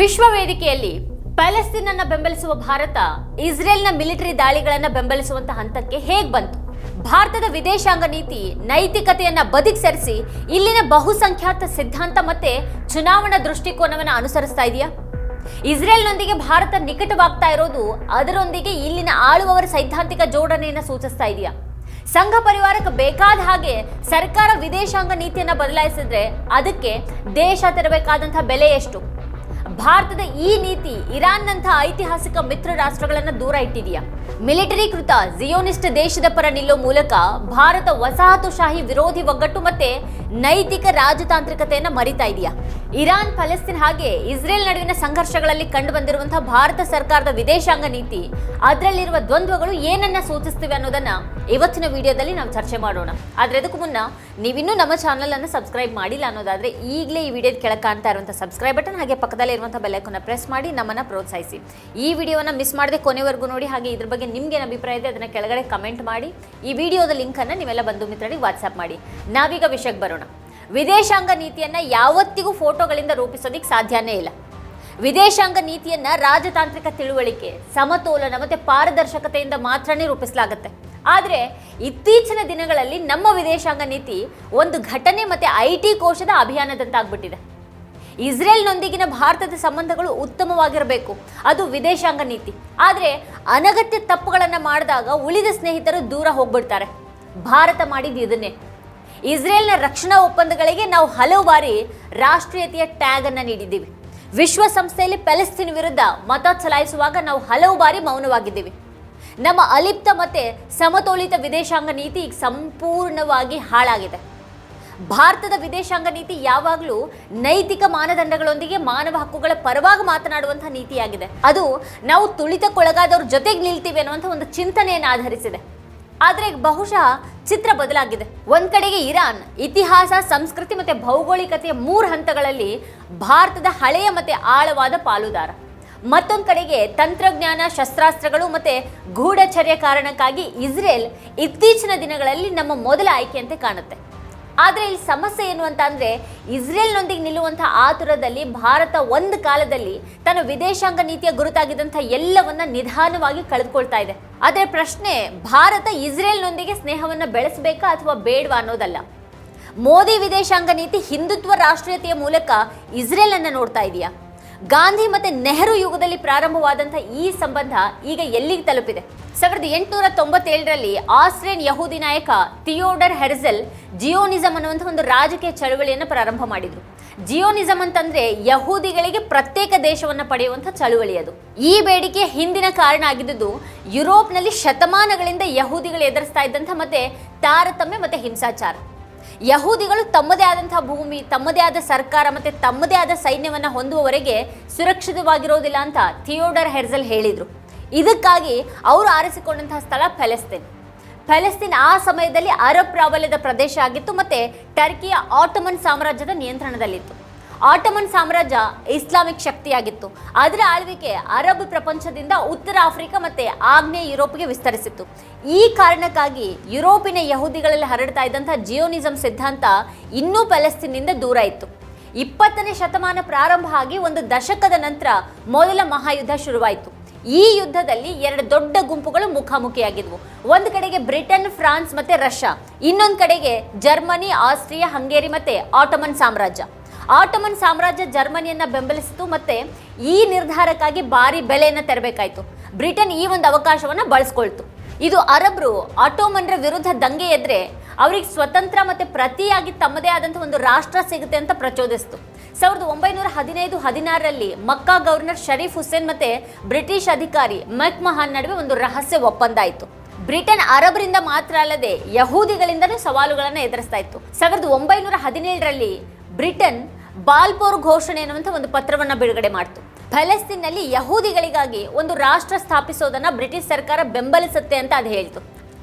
ವಿಶ್ವ ವೇದಿಕೆಯಲ್ಲಿ ಪ್ಯಾಲೆಸ್ತೀನ್ ಅನ್ನ ಬೆಂಬಲಿಸುವ ಭಾರತ, ಇಸ್ರೇಲ್ನ ಮಿಲಿಟರಿ ದಾಳಿಗಳನ್ನ ಬೆಂಬಲಿಸುವಂತ ಹಂತಕ್ಕೆ ಹೇಗೆ ಬಂತು? ಭಾರತದ ವಿದೇಶಾಂಗ ನೀತಿ ನೈತಿಕತೆಯನ್ನ ಬದಿಗೆ ಸರಿಸಿ ಇಲ್ಲಿನ ಬಹುಸಂಖ್ಯಾತ ಸಿದ್ಧಾಂತ ಮತ್ತೆ ಚುನಾವಣಾ ದೃಷ್ಟಿಕೋನವನ್ನ ಅನುಸರಿಸ್ತಾ ಇದೆಯಾ? ಇಸ್ರೇಲ್ನೊಂದಿಗೆ ಭಾರತ ನಿಕಟವಾಗ್ತಾ ಇರೋದು ಅದರೊಂದಿಗೆ ಇಲ್ಲಿನ ಆಳುವವರ ಸೈದ್ಧಾಂತಿಕ ಜೋಡಣೆಯನ್ನು ಸೂಚಿಸ್ತಾ ಇದೆಯಾ? ಸಂಘ ಪರಿವಾರಕ್ಕೆ ಬೇಕಾದ ಹಾಗೆ ಸರ್ಕಾರ ವಿದೇಶಾಂಗ ನೀತಿಯನ್ನ ಬದಲಾಯಿಸಿದ್ರೆ ಅದಕ್ಕೆ ದೇಶ ತೆರಬೇಕಾದಂತಹ ಬೆಲೆ ಎಷ್ಟು? ಭಾರತದ ಈ ನೀತಿ ಇರಾನ್ನಂತಹ ಐತಿಹಾಸಿಕ ಮಿತ್ರ ರಾಷ್ಟ್ರಗಳನ್ನು ದೂರ ಇಟ್ಟಿದೆಯಾ? ಮಿಲಿಟರಿ ಕೃತ ಜಿಯೋನಿಸ್ಟ್ ದೇಶದ ಪರ ನಿಲ್ಲೋ ಮೂಲಕ ಭಾರತ ವಸಾಹತುಶಾಹಿ ವಿರೋಧಿ ಒಗ್ಗಟ್ಟು ಮತ್ತೆ ನೈತಿಕ ರಾಜತಾಂತ್ರಿಕತೆಯನ್ನು ಮರಿತಾ ಇದೆಯಾ? ಇರಾನ್ ಫಲಸ್ತೀನ್ ಹಾಗೆ ಇಸ್ರೇಲ್ ನಡುವಿನ ಸಂಘರ್ಷಗಳಲ್ಲಿ ಕಂಡು ಬಂದಿರುವಂತಹ ಭಾರತ ಸರ್ಕಾರದ ವಿದೇಶಾಂಗ ನೀತಿ. ಅದರಲ್ಲಿರುವ ದ್ವಂದ್ವಗಳು ಏನನ್ನ ಸೂಚಿಸ್ತಿವೆ ಅನ್ನೋದನ್ನ ಇವತ್ತಿನ ವಿಡಿಯೋದಲ್ಲಿ ನಾವು ಚರ್ಚೆ ಮಾಡೋಣ. ಆದ್ರೆ ಅದಕ್ಕೂ ಮುನ್ನ ನೀವಿನ್ನೂ ನಮ್ಮ ಚಾನಲ್ ಅನ್ನು ಸಬ್ಸ್ಕ್ರೈಬ್ ಮಾಡಿಲ್ಲ ಅನ್ನೋದಾದ್ರೆ ಈಗಲೇ ಈ ವಿಡಿಯೋದ ಕೆಳಗೆ ಕಾಣ್ತಾ ಇರುವಂಥ ಸಬ್ಸ್ಕ್ರೈಬ್ ಬಟನ್ ಹಾಗೆ ಪಕ್ಕದಲ್ಲಿ ಇರುವಂಥ ಬೆಲ್ಲೈಕನ್ನ ಪ್ರೆಸ್ ಮಾಡಿ ನಮ್ಮನ್ನ ಪ್ರೋತ್ಸಾಹಿಸಿ. ಈ ವಿಡಿಯೋನ ಮಿಸ್ ಮಾಡದೆ ಕೊನೆವರೆಗೂ ನೋಡಿ, ಹಾಗೆ ಇದ್ರ ಬಗ್ಗೆ ನಿಮ್ಗೆ ಏನು ಅಭಿಪ್ರಾಯ ಇದೆ ಅದನ್ನ ಕೆಳಗಡೆ ಕಮೆಂಟ್ ಮಾಡಿ. ಈ ವಿಡಿಯೋದ ಲಿಂಕನ್ನು ನೀವೆಲ್ಲ ಬಂಧು ಮಿತ್ರರಿಗೆ ವಾಟ್ಸ್ಆಪ್ ಮಾಡಿ. ನಾವೀಗ ವಿಷಯಕ್ಕೆ ಬರೋಣ. ವಿದೇಶಾಂಗ ನೀತಿಯನ್ನ ಯಾವತ್ತಿಗೂ ಫೋಟೋಗಳಿಂದ ರೂಪಿಸೋದಿಕ್ಕೆ ಸಾಧ್ಯನೇ ಇಲ್ಲ. ವಿದೇಶಾಂಗ ನೀತಿಯನ್ನ ರಾಜತಾಂತ್ರಿಕ ತಿಳುವಳಿಕೆ, ಸಮತೋಲನ ಮತ್ತೆ ಪಾರದರ್ಶಕತೆಯಿಂದ ಮಾತ್ರನೇ ರೂಪಿಸಲಾಗುತ್ತೆ. ಆದರೆ ಇತ್ತೀಚಿನ ದಿನಗಳಲ್ಲಿ ನಮ್ಮ ವಿದೇಶಾಂಗ ನೀತಿ ಒಂದು ಘಟನೆ ಮತ್ತೆ ಐ ಟಿ ಕೋಶದ ಅಭಿಯಾನದಂತಾಗ್ಬಿಟ್ಟಿದೆ. ಇಸ್ರೇಲ್ನೊಂದಿಗಿನ ಭಾರತದ ಸಂಬಂಧಗಳು ಉತ್ತಮವಾಗಿರಬೇಕು. ಅದು ವಿದೇಶಾಂಗ ನೀತಿ. ಆದರೆ ಅನಗತ್ಯ ತಪ್ಪುಗಳನ್ನು ಮಾಡಿದಾಗ ಉಳಿದ ಸ್ನೇಹಿತರು ದೂರ ಹೋಗ್ಬಿಡ್ತಾರೆ. ಭಾರತ ಮಾಡಿದ್ದು ಇದನ್ನೇ. ಇಸ್ರೇಲ್ನ ರಕ್ಷಣಾ ಒಪ್ಪಂದಗಳಿಗೆ ನಾವು ಹಲವು ಬಾರಿ ರಾಷ್ಟ್ರೀಯತೆಯ ಟ್ಯಾಗ್ ಅನ್ನ ನೀಡಿದ್ದೀವಿ. ವಿಶ್ವಸಂಸ್ಥೆಯಲ್ಲಿ ಪ್ಯಾಲೆಸ್ತೀನ್ ವಿರುದ್ಧ ಮತ ಚಲಾಯಿಸುವಾಗ ನಾವು ಹಲವು ಬಾರಿ ಮೌನವಾಗಿದ್ದೀವಿ. ನಮ್ಮ ಅಲಿಪ್ತ ಮತ್ತೆ ಸಮತೋಲಿತ ವಿದೇಶಾಂಗ ನೀತಿ ಈಗ ಸಂಪೂರ್ಣವಾಗಿ ಹಾಳಾಗಿದೆ. ಭಾರತದ ವಿದೇಶಾಂಗ ನೀತಿ ಯಾವಾಗಲೂ ನೈತಿಕ ಮಾನದಂಡಗಳೊಂದಿಗೆ ಮಾನವ ಹಕ್ಕುಗಳ ಪರವಾಗಿ ಮಾತನಾಡುವಂತಹ ನೀತಿಯಾಗಿದೆ. ಅದು ನಾವು ತುಳಿತಕ್ಕೊಳಗಾದವ್ರ ಜೊತೆಗೆ ನಿಲ್ತೀವಿ ಅನ್ನುವಂಥ ಒಂದು ಚಿಂತನೆಯನ್ನು ಆಧರಿಸಿದೆ. ಆದರೆ ಬಹುಶಃ ಚಿತ್ರ ಬದಲಾಗಿದೆ. ಒಂದ್ ಕಡೆಗೆ ಇರಾನ್, ಇತಿಹಾಸ, ಸಂಸ್ಕೃತಿ ಮತ್ತೆ ಭೌಗೋಳಿಕತೆಯ ಮೂರು ಹಂತಗಳಲ್ಲಿ ಭಾರತದ ಹಳೆಯ ಮತ್ತೆ ಆಳವಾದ ಪಾಲುದಾರ. ಮತ್ತೊಂದು ಕಡೆಗೆ ತಂತ್ರಜ್ಞಾನ, ಶಸ್ತ್ರಾಸ್ತ್ರಗಳು ಮತ್ತೆ ಗೂಢಚರ್ಯ ಕಾರಣಕ್ಕಾಗಿ ಇಸ್ರೇಲ್ ಇತ್ತೀಚಿನ ದಿನಗಳಲ್ಲಿ ನಮ್ಮ ಮೊದಲ ಆಯ್ಕೆಯಂತೆ ಕಾಣುತ್ತೆ. ಆದರೆ ಇಲ್ಲಿ ಸಮಸ್ಯೆ ಏನು ಅಂತ ಅಂದರೆ ಇಸ್ರೇಲ್ನೊಂದಿಗೆ ನಿಲ್ಲುವಂಥ ಆತುರದಲ್ಲಿ ಭಾರತ ಒಂದು ಕಾಲದಲ್ಲಿ ತನ್ನ ವಿದೇಶಾಂಗ ನೀತಿಯ ಗುರುತಾಗಿದ್ದಂಥ ಎಲ್ಲವನ್ನ ನಿಧಾನವಾಗಿ ಕಳೆದುಕೊಳ್ತಾ ಇದೆ. ಆದರೆ ಪ್ರಶ್ನೆ, ಭಾರತ ಇಸ್ರೇಲ್ನೊಂದಿಗೆ ಸ್ನೇಹವನ್ನು ಬೆಳೆಸಬೇಕಾ ಅಥವಾ ಬೇಡವಾ ಅನ್ನೋದಲ್ಲ? ಮೋದಿ ವಿದೇಶಾಂಗ ನೀತಿ ಹಿಂದುತ್ವ ರಾಷ್ಟ್ರೀಯತೆಯ ಮೂಲಕ ಇಸ್ರೇಲನ್ನು ನೋಡ್ತಾ ಇದೆಯಾ? ಗಾಂಧಿ ಮತ್ತೆ ನೆಹರು ಯುಗದಲ್ಲಿ ಪ್ರಾರಂಭವಾದಂಥ ಈ ಸಂಬಂಧ ಈಗ ಎಲ್ಲಿಗೆ ತಲುಪಿದೆ? ಸಾವಿರದ ಎಂಟುನೂರ ತೊಂಬತ್ತೇಳರಲ್ಲಿ ಆಸ್ಟ್ರೇನ್ ಯಹೂದಿ ನಾಯಕ ಥಿಯೋಡರ್ ಹೆರ್ಜೆಲ್ ಜಿಯೋನಿಸಂ ಅನ್ನುವಂಥ ಒಂದು ರಾಜಕೀಯ ಚಳವಳಿಯನ್ನು ಪ್ರಾರಂಭ ಮಾಡಿದ್ರು. ಜಿಯೋನಿಸಂ ಅಂತಂದ್ರೆ ಯಹೂದಿಗಳಿಗೆ ಪ್ರತ್ಯೇಕ ದೇಶವನ್ನು ಪಡೆಯುವಂಥ ಚಳುವಳಿ ಅದು. ಈ ಬೇಡಿಕೆ ಹಿಂದಿನ ಕಾರಣ ಆಗಿದ್ದುದು ಯುರೋಪ್ನಲ್ಲಿ ಶತಮಾನಗಳಿಂದ ಯಹೂದಿಗಳು ಎದುರಿಸ್ತಾ ಇದ್ದಂಥ ಮತ್ತೆ ತಾರತಮ್ಯ ಮತ್ತೆ ಹಿಂಸಾಚಾರ. ಯಹೂದಿಗಳು ತಮ್ಮದೇ ಆದಂತಹ ಭೂಮಿ, ತಮ್ಮದೇ ಆದ ಸರ್ಕಾರ ಮತ್ತೆ ತಮ್ಮದೇ ಆದ ಸೈನ್ಯವನ್ನ ಹೊಂದುವವರೆಗೆ ಸುರಕ್ಷಿತವಾಗಿರೋದಿಲ್ಲ ಅಂತ ಥಿಯೋಡರ್ ಹೆರ್ಜಲ್ ಹೇಳಿದ್ರು. ಇದಕ್ಕಾಗಿ ಅವರು ಆರಿಸಿಕೊಂಡಂತಹ ಸ್ಥಳ ಫೆಲೆಸ್ತೀನ್. ಫೆಲೆಸ್ತೀನ್ ಆ ಸಮಯದಲ್ಲಿ ಅರಬ್ ಪ್ರಾಬಲ್ಯದ ಪ್ರದೇಶ ಆಗಿತ್ತು ಮತ್ತೆ ಟರ್ಕಿಯ ಆಟೋಮನ್ ಸಾಮ್ರಾಜ್ಯದ ನಿಯಂತ್ರಣದಲ್ಲಿತ್ತು. ಆಟೋಮನ್ ಸಾಮ್ರಾಜ್ಯ ಇಸ್ಲಾಮಿಕ್ ಶಕ್ತಿಯಾಗಿತ್ತು. ಅದರ ಆಳ್ವಿಕೆ ಅರಬ್ ಪ್ರಪಂಚದಿಂದ ಉತ್ತರ ಆಫ್ರಿಕಾ ಮತ್ತೆ ಆಗ್ನೇಯ ಯುರೋಪ್ಗೆ ವಿಸ್ತರಿಸಿತ್ತು. ಈ ಕಾರಣಕ್ಕಾಗಿ ಯುರೋಪಿನ ಯಹೂದಿಗಳಲ್ಲಿ ಹರಡ್ತಾ ಇದ್ದಂಥ ಜಿಯೋನಿಸಂ ಸಿದ್ಧಾಂತ ಇನ್ನೂ ಪ್ಯಾಲೆಸ್ತೀನಿಂದ ದೂರ ಇತ್ತು. ಇಪ್ಪತ್ತನೇ ಶತಮಾನ ಪ್ರಾರಂಭ ಆಗಿ ಒಂದು ದಶಕದ ನಂತರ ಮೊದಲ ಮಹಾಯುದ್ಧ ಶುರುವಾಯಿತು. ಈ ಯುದ್ಧದಲ್ಲಿ ಎರಡು ದೊಡ್ಡ ಗುಂಪುಗಳು ಮುಖಾಮುಖಿಯಾಗಿದ್ವು. ಒಂದು ಕಡೆಗೆ ಬ್ರಿಟನ್, ಫ್ರಾನ್ಸ್ ಮತ್ತೆ ರಷ್ಯಾ. ಇನ್ನೊಂದು ಕಡೆಗೆ ಜರ್ಮನಿ, ಆಸ್ಟ್ರಿಯಾ, ಹಂಗೇರಿ ಮತ್ತೆ ಆಟೋಮನ್ ಸಾಮ್ರಾಜ್ಯ. ಆಟೋಮನ್ ಸಾಮ್ರಾಜ್ಯ ಜರ್ಮನಿಯನ್ನ ಬೆಂಬಲಿಸಿತು ಮತ್ತೆ ಈ ನಿರ್ಧಾರಕ್ಕಾಗಿ ಭಾರಿ ಬೆಲೆಯನ್ನ ತೆರಬೇಕಾಯ್ತು. ಬ್ರಿಟನ್ ಈ ಒಂದು ಅವಕಾಶವನ್ನ ಬಳಸ್ಕೊಳ್ತು. ಇದು ಅರಬ್ರು ಆಟೋಮನ್ರ ವಿರುದ್ಧ ದಂಗೆ ಎದ್ರೆ ಅವ್ರಿಗೆ ಸ್ವತಂತ್ರ ಮತ್ತೆ ಪ್ರತಿಯಾಗಿ ತಮ್ಮದೇ ಆದಂಥ ಒಂದು ರಾಷ್ಟ್ರ ಸಿಗುತ್ತೆ ಅಂತ ಪ್ರಚೋದಿಸಿತು. ಸಾವಿರದ ಒಂಬೈನೂರ ಹದಿನೈದು, ಹದಿನಾರರಲ್ಲಿ ಮಕ್ಕಾ ಗವರ್ನರ್ ಶರೀಫ್ ಹುಸೇನ್ ಮತ್ತೆ ಬ್ರಿಟಿಷ್ ಅಧಿಕಾರಿ ಮೆಕ್ ಮಹಾನ್ ನಡುವೆ ಒಂದು ರಹಸ್ಯ ಒಪ್ಪಂದ ಆಯಿತು ಬ್ರಿಟನ್ ಅರಬರಿಂದ ಮಾತ್ರ ಅಲ್ಲದೆ ಯಹೂದಿಗಳಿಂದಲೂ ಸವಾಲುಗಳನ್ನು ಎದುರಿಸ್ತಾ ಇತ್ತು. ಸಾವಿರದ ಒಂಬೈನೂರ ಹದಿನೇಳರಲ್ಲಿ ಬ್ರಿಟನ್ ಬಾಲ್ಪೋರ್ ಘೋಷಣೆ ಅನ್ನುವಂಥ ಒಂದು ಪತ್ರವನ್ನು ಬಿಡುಗಡೆ ಮಾಡಿತು. ಫಲಸ್ತೀನ್ನಲ್ಲಿ ಯಹೂದಿಗಳಿಗಾಗಿ ಒಂದು ರಾಷ್ಟ್ರ ಸ್ಥಾಪಿಸೋದನ್ನು ಬ್ರಿಟಿಷ್ ಸರ್ಕಾರ ಬೆಂಬಲಿಸುತ್ತೆ ಅಂತ ಅದು ಹೇಳ್ತು.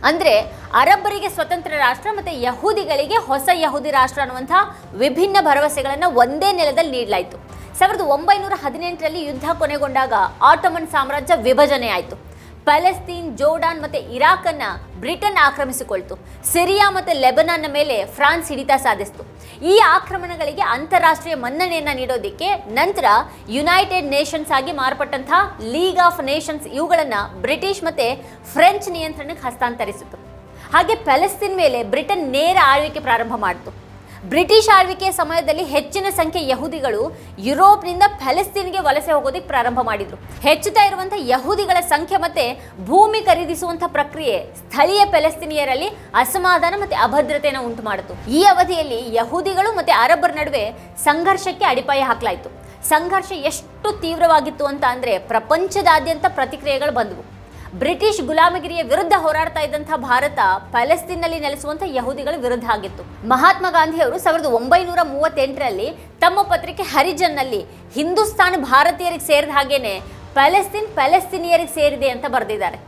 ಅಂದರೆ ಅರಬ್ಬರಿಗೆ ಸ್ವತಂತ್ರ ರಾಷ್ಟ್ರ ಮತ್ತು ಯಹೂದಿಗಳಿಗೆ ಹೊಸ ಯಹೂದಿ ರಾಷ್ಟ್ರ ಅನ್ನುವಂಥ ವಿಭಿನ್ನ ಭರವಸೆಗಳನ್ನು ಒಂದೇ ನೆಲದಲ್ಲಿ ನೀಡಲಾಯಿತು. ಸಾವಿರದ ಒಂಬೈನೂರ ಹದಿನೆಂಟರಲ್ಲಿ ಯುದ್ಧ ಕೊನೆಗೊಂಡಾಗ ಆಟೋಮನ್ ಸಾಮ್ರಾಜ್ಯ ವಿಭಜನೆ ಆಯಿತು. ಪ್ಯಾಲೆಸ್ತೀನ್ ಜೋರ್ಡಾನ್ ಮತ್ತೆ ಇರಾಕ್ ಅನ್ನ ಬ್ರಿಟನ್ ಆಕ್ರಮಿಸಿಕೊಳ್ತು. ಸಿರಿಯಾ ಮತ್ತೆ ಲೆಬನಾನ್ನ ಮೇಲೆ ಫ್ರಾನ್ಸ್ ಹಿಡಿತ ಸಾಧಿಸಿತು. ಈ ಆಕ್ರಮಣಗಳಿಗೆ ಅಂತಾರಾಷ್ಟ್ರೀಯ ಮನ್ನಣೆಯನ್ನ ನೀಡೋದಕ್ಕೆ ನಂತರ ಯುನೈಟೆಡ್ ನೇಷನ್ಸ್ ಆಗಿ ಮಾರ್ಪಟ್ಟಂತಹ ಲೀಗ್ ಆಫ್ ನೇಷನ್ಸ್ ಇವುಗಳನ್ನ ಬ್ರಿಟಿಷ್ ಮತ್ತೆ ಫ್ರೆಂಚ್ ನಿಯಂತ್ರಣಕ್ಕೆ ಹಸ್ತಾಂತರಿಸಿತು. ಹಾಗೆ ಪ್ಯಾಲೆಸ್ತೀನ್ ಮೇಲೆ ಬ್ರಿಟನ್ ನೇರ ಆಳ್ವಿಕೆ ಪ್ರಾರಂಭ ಮಾಡಿತು. ಬ್ರಿಟಿಷ್ ಆಳ್ವಿಕೆಯ ಸಮಯದಲ್ಲಿ ಹೆಚ್ಚಿನ ಸಂಖ್ಯೆ ಯಹೂದಿಗಳು ಯುರೋಪ್ನಿಂದ ಫೆಲೆಸ್ತೀನ್ಗೆ ವಲಸೆ ಹೋಗೋದಕ್ಕೆ ಪ್ರಾರಂಭ ಮಾಡಿದ್ರು. ಹೆಚ್ಚುತ್ತಾ ಇರುವಂತಹ ಯಹೂದಿಗಳ ಸಂಖ್ಯೆ ಮತ್ತೆ ಭೂಮಿ ಖರೀದಿಸುವಂತಹ ಪ್ರಕ್ರಿಯೆ ಸ್ಥಳೀಯ ಪ್ಯಾಲೆಸ್ತೀನಿಯರಲ್ಲಿ ಅಸಮಾಧಾನ ಮತ್ತೆ ಅಭದ್ರತೆಯನ್ನು ಉಂಟು ಮಾಡಿತು ಈ ಅವಧಿಯಲ್ಲಿ ಯಹೂದಿಗಳು ಮತ್ತೆ ಅರಬ್ಬರ ನಡುವೆ ಸಂಘರ್ಷಕ್ಕೆ ಅಡಿಪಾಯ ಹಾಕಲಾಯಿತು. ಸಂಘರ್ಷ ಎಷ್ಟು ತೀವ್ರವಾಗಿತ್ತು ಅಂತ ಅಂದ್ರೆ ಪ್ರಪಂಚದಾದ್ಯಂತ ಪ್ರತಿಕ್ರಿಯೆಗಳು ಬಂದವು. ಬ್ರಿಟಿಷ್ ಗುಲಾಮಗಿರಿಯ ವಿರುದ್ಧ ಹೋರಾಡ್ತಾ ಇದ್ದಂಥ ಭಾರತ ಪ್ಯಾಲೆಸ್ತೀನ್ನಲ್ಲಿ ನೆಲೆಸುವಂಥ ಯಹೂದಿಗಳ ವಿರುದ್ಧ ಆಗಿತ್ತು. ಮಹಾತ್ಮ ಗಾಂಧಿ ಅವರು ಸಾವಿರದ ಒಂಬೈನೂರ ಮೂವತ್ತೆಂಟರಲ್ಲಿ ತಮ್ಮ ಪತ್ರಿಕೆ ಹರಿಜನ್ನಲ್ಲಿ ಹಿಂದೂಸ್ತಾನ್ ಭಾರತೀಯರಿಗೆ ಸೇರಿದ ಹಾಗೇನೆ ಪ್ಯಾಲೆಸ್ತೀನ್ ಪ್ಯಾಲೆಸ್ತೀನಿಯರಿಗೆ ಸೇರಿದೆ ಅಂತ ಬರೆದಿದ್ದಾರೆ.